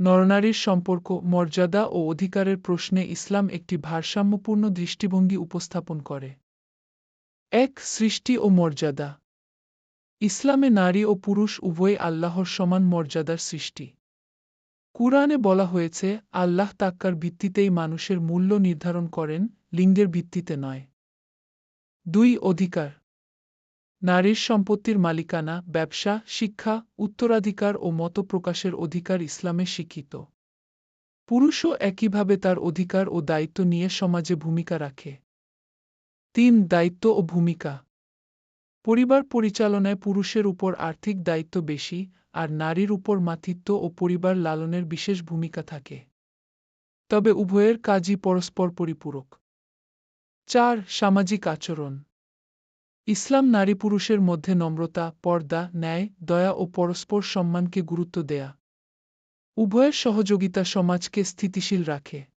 নরনারীর সম্পর্ক, মর্যাদা ও অধিকারের প্রশ্নে ইসলাম একটি ভারসাম্যপূর্ণ দৃষ্টিভঙ্গি উপস্থাপন করে। এক, সৃষ্টি ও মর্যাদা। ইসলামে নারী ও পুরুষ উভয় আল্লাহর সমান মর্যাদার সৃষ্টি। কুরআনে বলা হয়েছে, আল্লাহ তাক্কার ভিত্তিতেই মানুষের মূল্য নির্ধারণ করেন, লিঙ্গের ভিত্তিতে নয়। দুই, অধিকার। নারীর সম্পত্তির মালিকানা, ব্যবসা, শিক্ষা, উত্তরাধিকার ও মত প্রকাশের অধিকার ইসলামে স্বীকৃত পুরুষও একইভাবে তার অধিকার ও দায়িত্ব নিয়ে সমাজে ভূমিকা রাখে। তিন, দায়িত্ব ও ভূমিকা। পরিবার পরিচালনায় পুরুষের উপর আর্থিক দায়িত্ব বেশি, আর নারীর উপর মাতৃত্ব ও পরিবার লালনের বিশেষ ভূমিকা থাকে। তবে উভয়ের কাজই পরস্পর পরিপূরক। চার, সামাজিক আচরণ। ইসলাম নারী পুরুষের মধ্যে নম্রতা, পর্দা, ন্যায়, দয়া ও পরস্পর সম্মানকে গুরুত্ব দেয়া। উভয়ের সহযোগিতা সমাজকে স্থিতিশীল রাখে।